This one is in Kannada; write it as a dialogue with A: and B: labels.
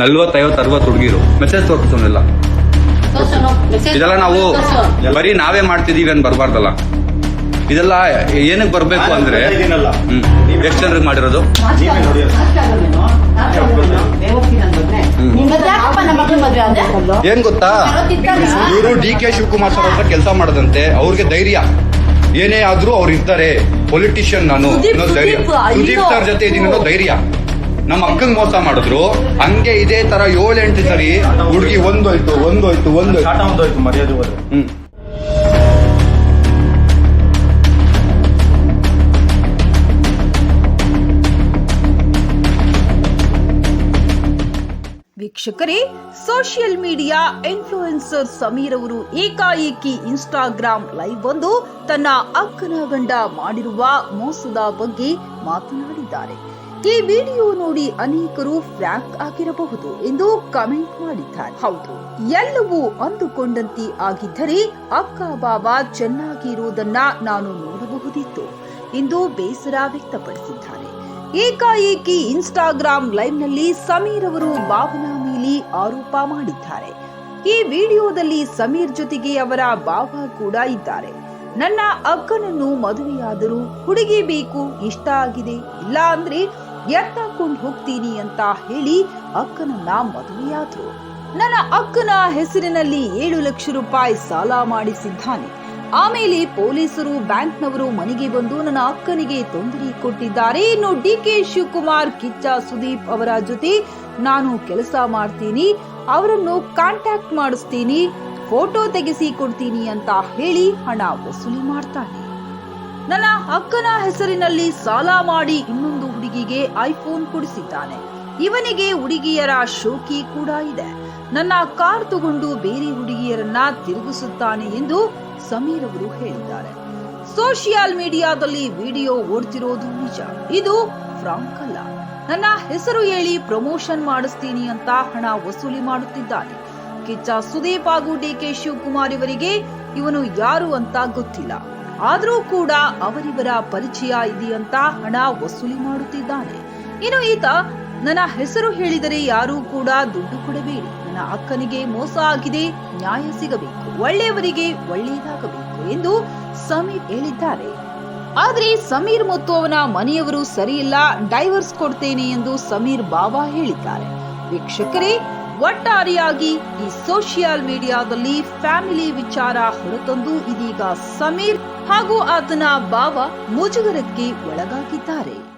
A: ನಲ್ವತ್ತೈವತ್ತು ಅರವತ್ತು ಹುಡುಗಿರು. ಮೆಸೇಜ್ ತೋರಿಸೋನಿಲ್ಲ ಇದೆಲ್ಲ ನಾವು ಬರೀ ನಾವೇ ಮಾಡ್ತಿದೀವಿ ಅಂತ ಬರಬಾರ್ದಲ್ಲ. ಇದೆಲ್ಲ ಏನಕ್ಕೆ ಬರಬೇಕು ಅಂದ್ರೆ ಎಷ್ಟು ಜನರಿಗೆ ಮಾಡಿರೋದು? ಏನ್ ಗೊತ್ತಾ? ಇವರು ಡಿ ಕೆ ಶಿವಕುಮಾರ್ ಸರ್ ಹತ್ರ ಕೆಲಸ ಮಾಡದಂತೆ ಅವ್ರಿಗೆ ಧೈರ್ಯ. ಏನೇ ಆದ್ರೂ ಅವ್ರು ಇರ್ತಾರೆ. ಪೊಲಿಟಿಷಿಯನ್ ನಾನು ಅನ್ನೋ ಧೈರ್ಯ.
B: ಸುದೀಪ್,
A: ಸುದೀಪ್ ಸರ್ ಜೊತೆ ಇದೀನಿ ಅನ್ನೋ ಧೈರ್ಯ. ನಮ್ಮ ಅಕ್ಕಂಗ್ ಮೋಸ ಮಾಡಿದ್ರು. ಹಂಗೆ ಇದೇ ತರ ಏಳೆಂಟು ಸರಿ ಹುಡುಗಿ ಒಂದೋಯ್ತು ಒಂದೋಯ್ತು ಒಂದು
C: ಶಾಟ ಒಂದೋಯ್ತು ಮರ್ಯಾದೆ ಹೋದ್ರೆ
A: ಹ್ಮ್.
B: ವೀಕ್ಷಕರೇ ಸೋಷಿಯಲ್ ಮೀಡಿಯಾ ಇನ್ಫ್ಲೂಯೆನ್ಸರ್ ಸಮೀರ್ ಅವರು ಏಕಾಏಕಿ ಇನ್ಸ್ಟಾಗ್ರಾಮ್ ಲೈವ್ ಒಂದು ತನ್ನ ಅಕ್ಕನ ಗಂಡ ಮಾಡಿರುವ ಮೋಸದ ಬಗ್ಗೆ ಮಾತನಾಡಿದ್ದಾರೆ. ಈ ವಿಡಿಯೋ ನೋಡಿ ಅನೇಕರು ಫ್ರ್ಯಾಂಕ್ ಆಗಿರಬಹುದು ಎಂದು ಕಮೆಂಟ್ ಮಾಡಿದ್ದಾರೆ. ಹೌದು. ಎಲ್ಲವೂ ಅಂದುಕೊಂಡಂತೆ ಆಗಿದ್ದರೆ ಅಕ್ಕ ಬಾಬಾ ಚೆನ್ನಾಗಿರುವುದನ್ನ ನಾನು ನೋಡಬಹುದಿತ್ತು ಎಂದು ಬೇಸರ ವ್ಯಕ್ತಪಡಿಸಿದ್ದಾರೆ. ಏಕಾಏಕಿ ಇನ್ಸ್ಟಾಗ್ರಾಂ ಲೈವ್ನಲ್ಲಿ ಸಮೀರ್ ಅವರು ಭಾವನಾ ಮೇಲೆ ಆರೋಪ ಮಾಡಿದ್ದಾರೆ. ಈ ವಿಡಿಯೋದಲ್ಲಿ ಸಮೀರ್ ಜೊತೆಗೆ ಅವರ ಭಾವ ಕೂಡ ಇದ್ದಾರೆ. ನನ್ನ ಅಕ್ಕನನ್ನು ಮದುವೆಯಾದರೂ ಹುಡುಗಿ ಬೇಕು ಇಷ್ಟ ಆಗಿದೆ. ಇಲ್ಲ ಅಂದ್ರೆ ಎತ್ತಾಕೊಂಡು ಹೋಗ್ತೀನಿ ಅಂತ ಹೇಳಿ ಅಕ್ಕನನ್ನ ಮದುವೆಯಾದ್ರು. ನನ್ನ ಅಕ್ಕನ ಹೆಸರಿನಲ್ಲಿ ಏಳು ಲಕ್ಷ ರೂಪಾಯಿ ಸಾಲ ಮಾಡಿಸಿದ್ದಾನೆ. ಆಮೇಲೆ ಪೊಲೀಸರು ಬ್ಯಾಂಕ್ನವರು ಮನೆಗೆ ಬಂದು ನನ್ನ ಅಕ್ಕನಿಗೆ ತೊಂದರೆ ಕೊಟ್ಟಿದ್ದಾರೆ. ಇನ್ನು ಡಿ ಕೆ ಶಿವಕುಮಾರ್, ಕಿಚ್ಚ ಸುದೀಪ್ ಅವರ ಜೊತೆ ನಾನು ಕೆಲಸ ಮಾಡ್ತೀನಿ. ಅವರನ್ನು ಕಾಂಟ್ಯಾಕ್ಟ್ ಮಾಡಿಸ್ತೀನಿ. ಫೋಟೋ ತೆಗೆಸಿ ಕೊಡ್ತೀನಿ ಅಂತ ಹೇಳಿ ಹಣ ವಸೂಲಿ ಮಾಡ್ತಾನೆ. ನನ್ನ ಅಕ್ಕನ ಹೆಸರಿನಲ್ಲಿ ಸಾಲ ಮಾಡಿ ಇನ್ನೊಂದು ಹುಡುಗಿಗೆ ಐಫೋನ್ ಕೊಡಿಸಿದ್ದಾನೆ. ಇವನಿಗೆ ಹುಡುಗಿಯರ ಶೋಕಿ ಕೂಡ ಇದೆ. ನನ್ನ ಕಾರ್ ತಗೊಂಡು ಬೇರೆ ಹುಡುಗಿಯರನ್ನ ತಿರುಗಿಸುತ್ತಾನೆ ಎಂದು ಸಮೀರ್ ಅವರು ಹೇಳಿದ್ದಾರೆ. ಸೋಷಿಯಲ್ ಮೀಡಿಯಾದಲ್ಲಿ ವಿಡಿಯೋ ಓಡ್ತಿರೋದು ನಿಜ. ಇದು ಫ್ರಾಂಕ್ ಅಲ್ಲ. ನನ್ನ ಹೆಸರು ಹೇಳಿ ಪ್ರಮೋಷನ್ ಮಾಡಿಸ್ತೀನಿ ಅಂತ ಹಣ ವಸೂಲಿ ಮಾಡುತ್ತಿದ್ದಾನೆ. ಕಿಚ್ಚ ಸುದೀಪ್ ಹಾಗೂ ಡಿ ಕೆ ಶಿವಕುಮಾರ್ ಇವರಿಗೆ ಇವನು ಯಾರು ಅಂತ ಗೊತ್ತಿಲ್ಲ. ಆದರೂ ಕೂಡ ಅವರಿವರ ಪರಿಚಯ ಇದೆಯಂತ ಹಣ ವಸೂಲಿ ಮಾಡುತ್ತಿದ್ದಾನೆ. ಇನ್ನು ಈತ, ನನ್ನ ಹೆಸರು ಹೇಳಿದರೆ ಯಾರೂ ಕೂಡ ದುಡ್ಡು ಕೊಡಬೇಡಿ. ನನ್ನ ಅಕ್ಕನಿಗೆ ಮೋಸ ಆಗಿದೆ, ನ್ಯಾಯ ಸಿಗಬೇಕು, ಒಳ್ಳೆಯವರಿಗೆ ಒಳ್ಳೆಯದಾಗಬೇಕು ಎಂದು ಸಮೀರ್ ಹೇಳಿದ್ದಾರೆ. ಆದರೆ ಸಮೀರ್ ಮತ್ತು ಅವನ ಮನೆಯವರು ಸರಿಯಿಲ್ಲ, ಡೈವರ್ಸ್ ಕೊಡ್ತೇನೆ ಎಂದು ಸಮೀರ್ ಬಾಬಾ ಹೇಳಿದ್ದಾರೆ. ವೀಕ್ಷಕರೇ ಒಟ್ಟಾರೆಯಾಗಿ ಈ ಸೋಷಿಯಲ್ ಮೀಡಿಯಾದಲ್ಲಿ ಫ್ಯಾಮಿಲಿ ವಿಚಾರ ಹೊರತಂದು ಇದೀಗ ಸಮೀರ್ ಹಾಗೂ ಆತನ ಬಾವ ಮುಜುಗರಕ್ಕೆ ಒಳಗಾಗಿದ್ದಾರೆ.